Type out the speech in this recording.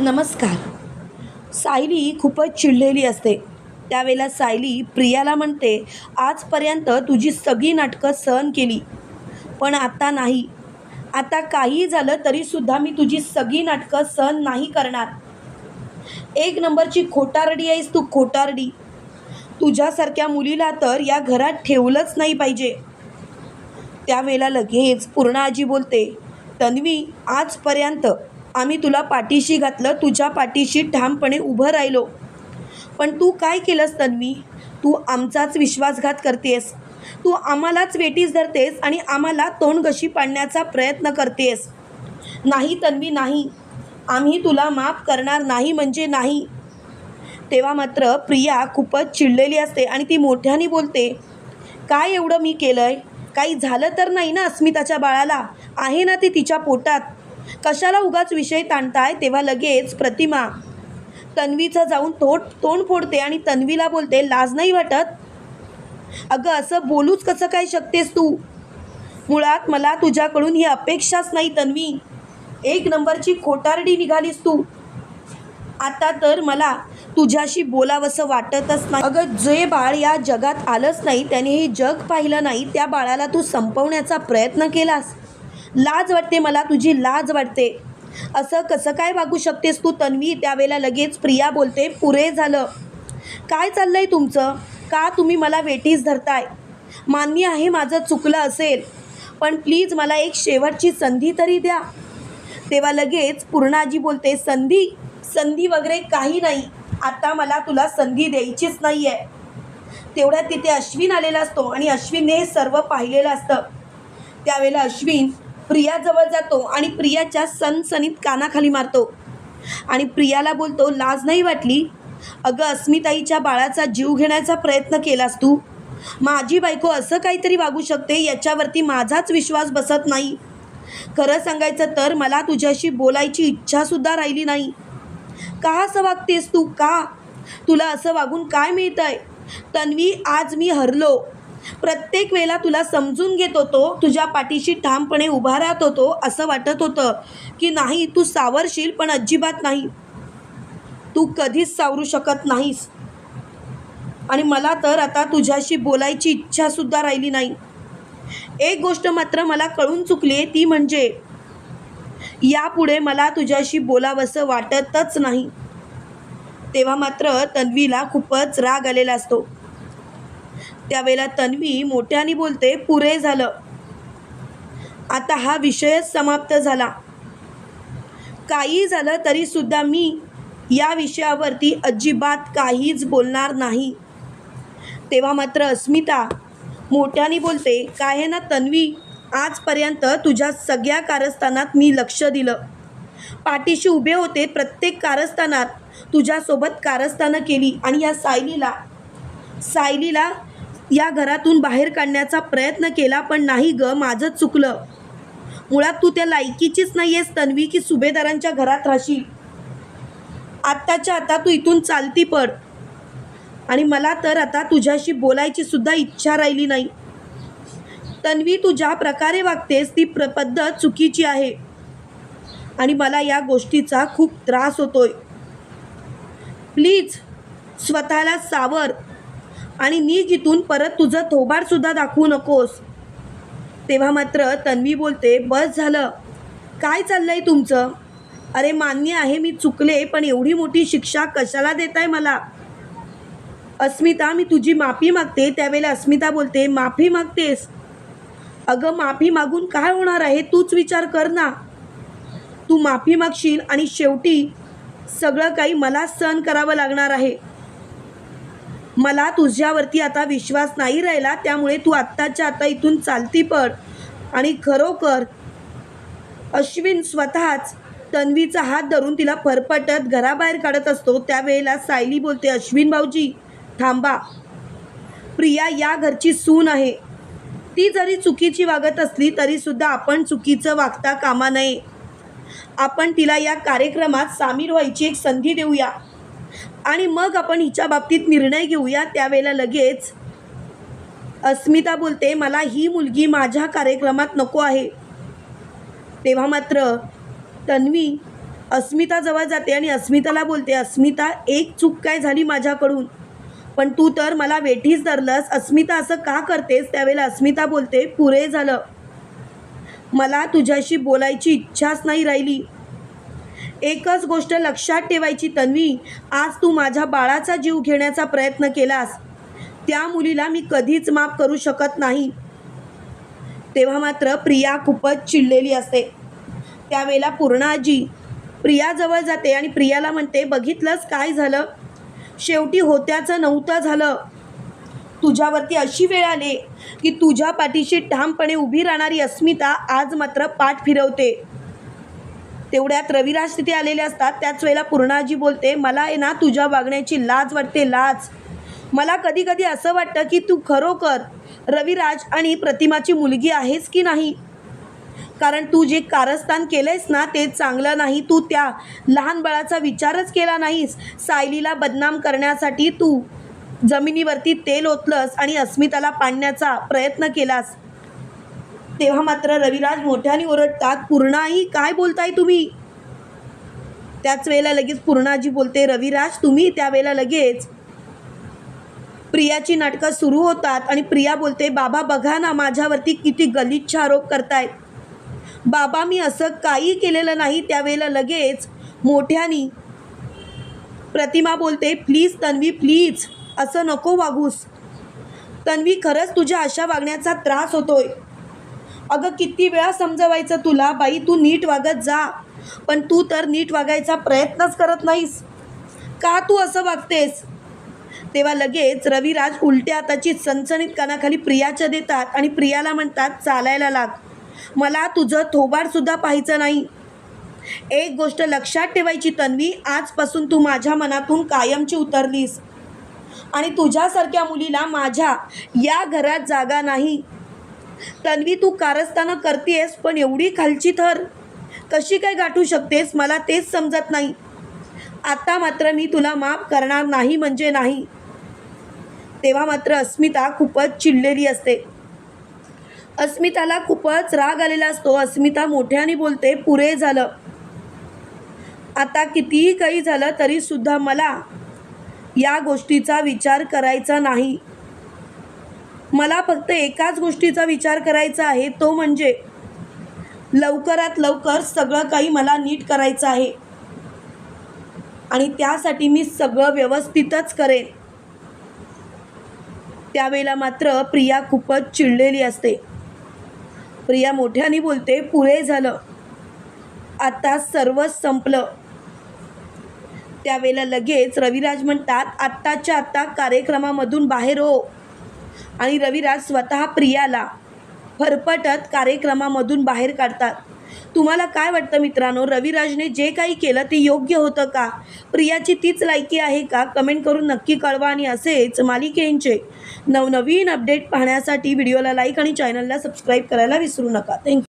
नमस्कार. सायली खूपच चिडलेली असते. त्यावेळेला सायली प्रियाला म्हणते आजपर्यंत तुझी सगळी नाटकं सहन केली पण आता नाही. आता काही झालं तरीसुद्धा मी तुझी सगळी नाटकं सहन नाही करणार. एक नंबरची खोटारडी आहेस तू खोटारडी. तुझ्यासारख्या मुलीला तर या घरात ठेवलंच नाही पाहिजे. त्यावेळेला लगेच पूर्ण आजी बोलते तन्वी आजपर्यंत आम्ही तुला पाठीशी घातलं तुझ्या पाठीशी ठामपणे उभं राहिलो. पण तू काय केलंस तन्वी? तू आमचाच विश्वासघात करतेस. तू आम्हालाच वेटीस धरतेस आणि आम्हाला तोंडघशी पाडण्याचा प्रयत्न करतेस. नाही तन्वी नाही. आम्ही तुला माफ करणार नाही म्हणजे नाही. तेव्हा मात्र प्रिया खूपच चिडलेली असते आणि ती मोठ्याने बोलते काय एवढं मी केलं आहे काही झालं तर नाही ना अस्मिताच्या बाळाला? आहे ना ती तिच्या पोटात? कशाला उगाच विषय ताणताय तेव्हा लगेच प्रतिमा. तन्वीचं जाऊन तोट तोंड फोडते आणि तन्वीला बोलते लाज नाही वाटत? अगं असं बोलूच कसं काय शकतेस तू? मुळात मला तुझ्याकडून ही अपेक्षाच नाही तन्वी. एक नंबरची खोटारडी निघालीस तू. आता तर मला तुझ्याशी बोलावंसं वाटतच नाही. अगं जे बाळ या जगात आलंच नाही त्याने हे जग पाहिलं नाही त्या बाळाला तू संपवण्याचा प्रयत्न केलास. लाज वाटते मला तुझी लाज वाटते. असं कसं काय वागू शकतेस तू तन्वी? त्यावेळेला लगेच प्रिया बोलते पुरे झालं. काय चाललंय तुमचं? का तुम्ही मला वेटीस धरताय? मान्य आहे माझं चुकलं असेल पण प्लीज मला एक शेवटची संधी तरी द्या. तेव्हा लगेच पूर्णाजी बोलते संधी? संधी वगैरे काही नाही. आता मला तुला संधी द्यायचीच नाही आहे तेवढ्यात तिथे अश्विन आलेला असतो आणि अश्विनने हे सर्व पाहिलेलं असतं. त्यावेळेला अश्विन प्रियाजवळ जातो आणि प्रियाच्या सनसनीत कानाखाली मारतो. आणि प्रियाला बोलतो लाज नाही वाटली? अगं अस्मिताईच्या बाळाचा जीव घेण्याचा प्रयत्न केलास तू. माझी बायको असं काहीतरी वागू शकते याच्यावरती माझाच विश्वास बसत नाही. खरं सांगायचं तर मला तुझ्याशी बोलायची इच्छासुद्धा राहिली नाही. का असं वागतेस तू? का? तुला असं वागून काय मिळतं आहे तन्वी आज मी हरलो. प्रत्येक वेळेला तुला समजून घेत होतो तुझ्या पाठीशी ठामपणे उभा राहत होतो असं वाटत होतं की नाही तू सावरशील पण अजिबात नाही. तू कधीच सावरू शकत नाहीस. आणि मला तर आता तुझ्याशी बोलायची इच्छासुद्धा राहिली नाही. एक गोष्ट मात्र मला कळून चुकली आहे ती म्हणजे यापुढे मला तुझ्याशी बोलावंसं वाटतच नाही. तेव्हा मात्र तन्वीला खूपच राग आलेला असतो. त्यावेळेला तन्वी मोठ्याने बोलते पुरे झालं. आता हा विषयच समाप्त झाला. काही झालं तरीसुद्धा मी या विषयावरती अजिबात काहीच बोलणार नाही. तेव्हा मात्र अस्मिता मोठ्याने बोलते काय आहे ना तन्वी आजपर्यंत तुझ्या सगळ्या कारस्थानात मी लक्ष दिलं. पाठीशी उभे होते प्रत्येक कारस्थानात तुझ्यासोबत कारस्थानं केली आणि या सायलीला सायलीला या घरातून बाहेर काढण्याचा प्रयत्न केला पण नाही ग माझं चुकलं. मुळात तू त्या लायकीचीच नाही आहेस तन्वी की सुभेदारांच्या घरात राहशील. आत्ताच्या आता तू इथून चालती पड. आणि मला तर आता तुझ्याशी बोलायची सुद्धा इच्छा राहिली नाही. तन्वी तू ज्या प्रकारे वागतेस ती प्र पद्धत चुकीची आहे. आणि मला या गोष्टीचा खूप त्रास होतोय. प्लीज स्वतःला सावर. आणि मी इथून परत तुझं थोबाडसुद्धा दाखवू नकोस. तेव्हा मात्र तन्वी बोलते बस झालं. काय चाललंय तुमचं? अरे मान्य आहे मी चुकले पण एवढी मोठी शिक्षा कशाला देताय मला? अस्मिता मी तुझी माफी मागते. त्यावेळेला अस्मिता बोलते माफी मागतेस? अगं माफी मागून काय होणार आहे? तूच विचार कर ना. तू माफी मागशील आणि शेवटी सगळं काही मला सहन करावं लागणार आहे. मला तुझ्यावरती आता विश्वास नाही राहिला त्यामुळे तू आत्ताच्या आता इथून चालती पड. आणि खरोखर अश्विन स्वतःच तन्वीचा हात धरून तिला फरफटत घराबाहेर काढत असतो. त्यावेळेला सायली बोलते अश्विन भाऊजी थांबा. प्रिया या घरची सून आहे. ती जरी चुकीची वागत असली तरीसुद्धा आपण चुकीचं वागता कामा नये. आपण तिला या कार्यक्रमात सामील व्हायची एक संधी देऊया. आणि मग आपण हिच्या बाबतीत निर्णय घेऊया. त्यावेळेला लगेच अस्मिता बोलते मला ही मुलगी माझ्या कार्यक्रमात नको आहे. तेव्हा मात्र तन्वी अस्मिताजवळ जाते आणि अस्मिताला बोलते अस्मिता एक चूक काय झाली माझ्याकडून? पण तू तर मला वेठीच धरलंस. अस्मिता असं का करतेस? त्यावेळेला अस्मिता बोलते पुरे झालं. मला तुझ्याशी बोलायची इच्छाच नाही राहिली. एकच गोष्ट लक्षात ठेवायची तन्वी आज तू माझ्या बाळाचा जीव घेण्याचा प्रयत्न केलास. त्या मुलीला मी कधीच माफ करू शकत नाही. तेव्हा मात्र प्रिया खूपच चिडलेली असते. त्यावेळेला पूर्णाजी प्रियाजवळ जाते आणि प्रियाला म्हणते बघितलंच काय झालं? शेवटी होत्याचं नव्हतं झालं. तुझ्यावरती अशी वेळ आली की तुझ्या पाठीशी ठामपणे उभी राहणारी अस्मिता आज मात्र पाठ फिरवते. तेवढ्यात रविराज तिथे आलेले असतात. त्याच वेळेला पूर्णाजी बोलते मला आहे ना तुझ्या वागण्याची लाज वाटते लाज. मला कधी कधी असं वाटतं की तू खरोखर रविराज आणि प्रतिमाची मुलगी आहेस की नाही? कारण तू जे कारस्थान केलंयस ना ते चांगलं नाही. तू त्या लहान बाळाचा विचारच केला नाहीस. सायलीला बदनाम करण्यासाठी तू जमिनीवरती तेल ओतलंस आणि अस्मिताला पाडण्याचा प्रयत्न केलास. तेव्हा मात्र रविराज मोठ्याने ओरडतात पूर्णाई काय बोलताय तुम्ही? त्याच वेळेला लगेच पूर्णाजी बोलते रविराज तुम्ही त्यावेळेला लगेच प्रियाची नाटकं सुरू होतात आणि प्रिया बोलते बाबा बघा ना माझ्यावरती किती गलिच्छ आरोप करतायत बाबा मी असं काही केलेलं नाही. त्यावेळेला लगेच मोठ्यानी प्रतिमा बोलते प्लीज तन्वी प्लीज असं नको वागूस. तन्वी खरंच तुझ्या अशा वागण्याचा त्रास होतोय. अगं किती वेळा समजवायचं तुला? बाई तू नीट वागत जा. पण तू तर नीट वागायचा प्रयत्नच करत नाहीस. का तू असं वागतेस? तेव्हा लगेच रविराज उलट्या हाताची सणसणीत कानाखाली प्रियाच्या देतात आणि प्रियाला म्हणतात चालायला लाग. मला तुझं थोबाडसुद्धा पाहायचं नाही. एक गोष्ट लक्षात ठेवायची तन्वी आजपासून तू माझ्या मनातून कायमची उतरलीस. आणि तुझ्यासारख्या मुलीला माझ्या या घरात जागा नाही. तन्वी तू कारस्थानं करतेस पण एवढी खालची थर. कशी काय गाठू शकतेस? मला तेच समजत नाही. आता मात्र मी तुला माफ करणार नाही म्हणजे नाही. तेव्हा मात्र अस्मिता खूपच चिडलेली असते. अस्मिताला खूपच राग आलेला असतो. अस्मिता मोठ्याने बोलते पुरे झालं. आता कितीही काही झालं तरीसुद्धा मला या गोष्टीचा विचार करायचा नाही. मला फक्त एकाच गोष्टीचा विचार करायचा आहे तो म्हणजे लवकरात लवकर सगळं काही मला नीट करायचं आहे. आणि त्यासाठी मी सगळं व्यवस्थितच करेन. त्यावेळेला मात्र प्रिया खूपच चिडलेली असते. प्रिया मोठ्याने बोलते पुरे झालं. आता सर्वच संपलं. त्यावेळेला लगेच रविराज म्हणतात आत्ताच्या आत्ता कार्यक्रमामधून बाहेर हो. आणि रविराज स्वतः प्रियाला फरफटत कार्यक्रमामधून बाहेर काढतात. तुम्हाला काय वाटतं मित्रांनो? रविराजने जे काही केलं ते योग्य होतं का? प्रियाची तीच लायकी आहे का? कमेंट करून नक्की कळवा आणि असेच मालिकेंचे नवनवीन अपडेट पाहण्यासाठी व्हिडिओला लाईक आणि चॅनलला सबस्क्राईब करायला विसरू नका. थँक्यू